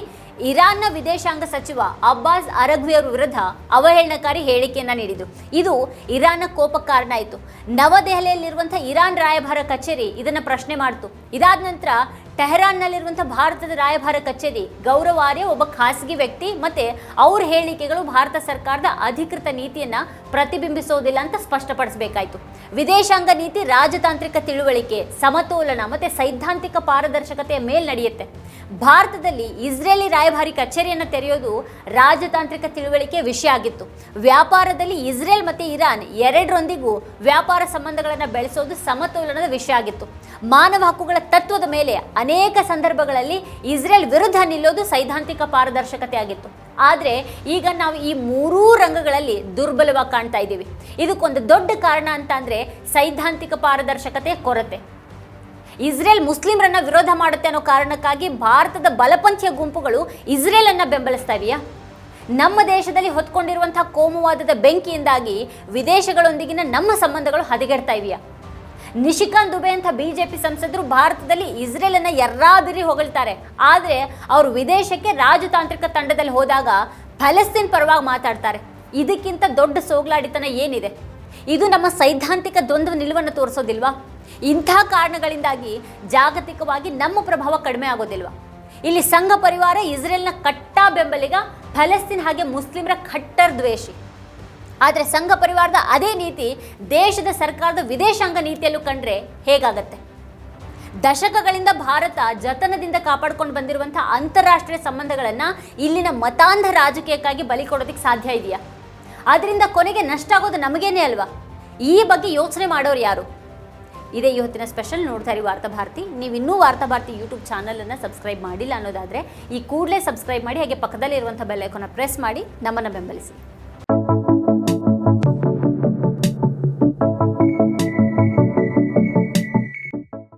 ಇರಾನ್ನ ವಿದೇಶಾಂಗ ಸಚಿವ ಅಬ್ಬಾಸ್ ಅರಘ್ವಿಯವರ ವಿರುದ್ಧ ಅವಹೇಳನಕಾರಿ ಹೇಳಿಕೆಯನ್ನ ನೀಡಿದರು ಇದು ಇರಾನ್ನ ಕೋಪ ಕಾರಣ ಆಯಿತು. ನವದೆಹಲಿಯಲ್ಲಿರುವಂಥ ಇರಾನ್ ರಾಯಭಾರ ಕಚೇರಿ ಇದನ್ನ ಪ್ರಶ್ನೆ ಮಾಡಿತು. ಇದಾದ ನಂತರ ಟೆಹರಾನ್ನಲ್ಲಿರುವಂಥ ಭಾರತದ ರಾಯಭಾರ ಕಚೇರಿ. ಗೌರವಾರ್ಯ ಒಬ್ಬ ಖಾಸಗಿ ವ್ಯಕ್ತಿ ಮತ್ತು ಅವ್ರ ಹೇಳಿಕೆಗಳು ಭಾರತ ಸರ್ಕಾರದ ಅಧಿಕೃತ ನೀತಿಯನ್ನು ಪ್ರತಿಬಿಂಬಿಸೋದಿಲ್ಲ ಅಂತ ಸ್ಪಷ್ಟಪಡಿಸಬೇಕಾಯಿತು. ವಿದೇಶಾಂಗ ನೀತಿ, ರಾಜತಾಂತ್ರಿಕ ತಿಳುವಳಿಕೆ, ಸಮತೋಲನ ಮತ್ತು ಸೈದ್ಧಾಂತಿಕ ಪಾರದರ್ಶಕತೆಯ ಮೇಲೆ ನಡೆಯುತ್ತೆ. ಭಾರತದಲ್ಲಿ ಇಸ್ರೇಲಿ ರಾಯಭಾರಿ ಕಚೇರಿಯನ್ನು ತೆರೆಯೋದು ರಾಜತಾಂತ್ರಿಕ ತಿಳುವಳಿಕೆ ವಿಷಯ ಆಗಿತ್ತು. ವ್ಯಾಪಾರದಲ್ಲಿ ಇಸ್ರೇಲ್ ಮತ್ತು ಇರಾನ್ ಎರಡರೊಂದಿಗೂ ವ್ಯಾಪಾರ ಸಂಬಂಧಗಳನ್ನು ಬೆಳೆಸೋದು ಸಮತೋಲನದ ವಿಷಯ ಆಗಿತ್ತು. ಮಾನವ ಹಕ್ಕುಗಳ ತತ್ವದ ಮೇಲೆ ಅನೇಕ ಸಂದರ್ಭಗಳಲ್ಲಿ ಇಸ್ರೇಲ್ ವಿರುದ್ಧ ನಿಲ್ಲೋದು ಸೈದ್ಧಾಂತಿಕ ಪಾರದರ್ಶಕತೆ ಆಗಿತ್ತು ಆದರೆ ಈಗ ನಾವು ಈ ಮೂರೂ ರಂಗಗಳಲ್ಲಿ ದುರ್ಬಲವಾಗಿ ಕಾಣ್ತಾ ಇದ್ದೀವಿ. ಇದಕ್ಕೊಂದು ದೊಡ್ಡ ಕಾರಣ ಅಂತ ಅಂದರೆ ಸೈದ್ಧಾಂತಿಕ ಪಾರದರ್ಶಕತೆ ಕೊರತೆ. ಇಸ್ರೇಲ್ ಮುಸ್ಲಿಮರನ್ನ ವಿರೋಧ ಮಾಡುತ್ತೆ ಅನ್ನೋ ಕಾರಣಕ್ಕಾಗಿ ಭಾರತದ ಬಲಪಂಥೀಯ ಗುಂಪುಗಳು ಇಸ್ರೇಲನ್ನು ಬೆಂಬಲಿಸ್ತಾ ಇದೆಯಾ ನಮ್ಮ ದೇಶದಲ್ಲಿ ಹೊತ್ಕೊಂಡಿರುವಂತಹ ಕೋಮುವಾದದ ಬೆಂಕಿಯಿಂದಾಗಿ ವಿದೇಶಗಳೊಂದಿಗಿನ ನಮ್ಮ ಸಂಬಂಧಗಳು ಹದಗೆಡ್ತಾ ಇವೆಯಾ? ನಿಶಿಕಾಂತ್ ದುಬೆ ಅಂತ ಬಿಜೆಪಿ ಸಂಸದರು ಭಾರತದಲ್ಲಿ ಇಸ್ರೇಲನ್ನು ಎರ್ರಾಬಿರಿ ಹೊಗಳ್ತಾರೆ. ಆದರೆ ಅವರು ವಿದೇಶಕ್ಕೆ ರಾಜತಾಂತ್ರಿಕ ತಂಡದಲ್ಲಿ ಹೋದಾಗ ಫಲಸ್ತೀನ್ ಪರವಾಗಿ ಮಾತಾಡ್ತಾರೆ. ಇದಕ್ಕಿಂತ ದೊಡ್ಡ ಸೋಗ್ಲಾಡಿತನ ಏನಿದೆ? ಇದು ನಮ್ಮ ಸೈದ್ಧಾಂತಿಕ ದ್ವಂದ್ವ ನಿಲುವನ್ನು ತೋರಿಸೋದಿಲ್ವಾ? ಇಂಥ ಕಾರಣಗಳಿಂದಾಗಿ ಜಾಗತಿಕವಾಗಿ ನಮ್ಮ ಪ್ರಭಾವ ಕಡಿಮೆ ಆಗೋದಿಲ್ವಾ? ಇಲ್ಲಿ ಸಂಘ ಪರಿವಾರ ಇಸ್ರೇಲ್ನ ಕಟ್ಟಾ ಬೆಂಬಲಿಗ, ಫಲಸ್ತೀನ್ ಹಾಗೆ ಮುಸ್ಲಿಮರ ಕಟ್ಟರ್ ದ್ವೇಷಿ. ಆದರೆ ಸಂಘ ಪರಿವಾರದ ಅದೇ ನೀತಿ ದೇಶದ ಸರ್ಕಾರದ ವಿದೇಶಾಂಗ ನೀತಿಯಲ್ಲೂ ಕಂಡ್ರೆ ಹೇಗಾಗತ್ತೆ? ದಶಕಗಳಿಂದ ಭಾರತ ಜತನದಿಂದ ಕಾಪಾಡ್ಕೊಂಡು ಬಂದಿರುವಂಥ ಅಂತಾರಾಷ್ಟ್ರೀಯ ಸಂಬಂಧಗಳನ್ನು ಇಲ್ಲಿನ ಮತಾಂಧ ರಾಜಕೀಯಕ್ಕಾಗಿ ಬಲಿ ಕೊಡೋದಕ್ಕೆ ಸಾಧ್ಯ ಇದೆಯಾ? ಅದರಿಂದ ಕೊನೆಗೆ ನಷ್ಟ ಆಗೋದು ನಮಗೇನೆ ಅಲ್ವಾ? ಈ ಬಗ್ಗೆ ಯೋಚನೆ ಮಾಡೋರು ಯಾರು? ಇದೇ ಇವತ್ತಿನ ಸ್ಪೆಷಲ್ ನೋಡ್ತಾ ಇರಿ ವಾರ್ತಾಭಾರತಿ ನೀವು ಇನ್ನೂ ವಾರ್ತಾ ಭಾರತಿ ಯೂಟ್ಯೂಬ್ ಚಾನಲನ್ನು ಸಬ್ಸ್ಕ್ರೈಬ್ ಮಾಡಿಲ್ಲ ಅನ್ನೋದಾದರೆ ಈ ಕೂಡಲೇ ಸಬ್ಸ್ಕ್ರೈಬ್ ಮಾಡಿ ಹಾಗೆ ಪಕ್ಕದಲ್ಲಿರುವಂಥ ಬೆಲ್ ಐಕಾನ ಪ್ರೆಸ್ ಮಾಡಿ ನಮ್ಮನ್ನು ಬೆಂಬಲಿಸಿ.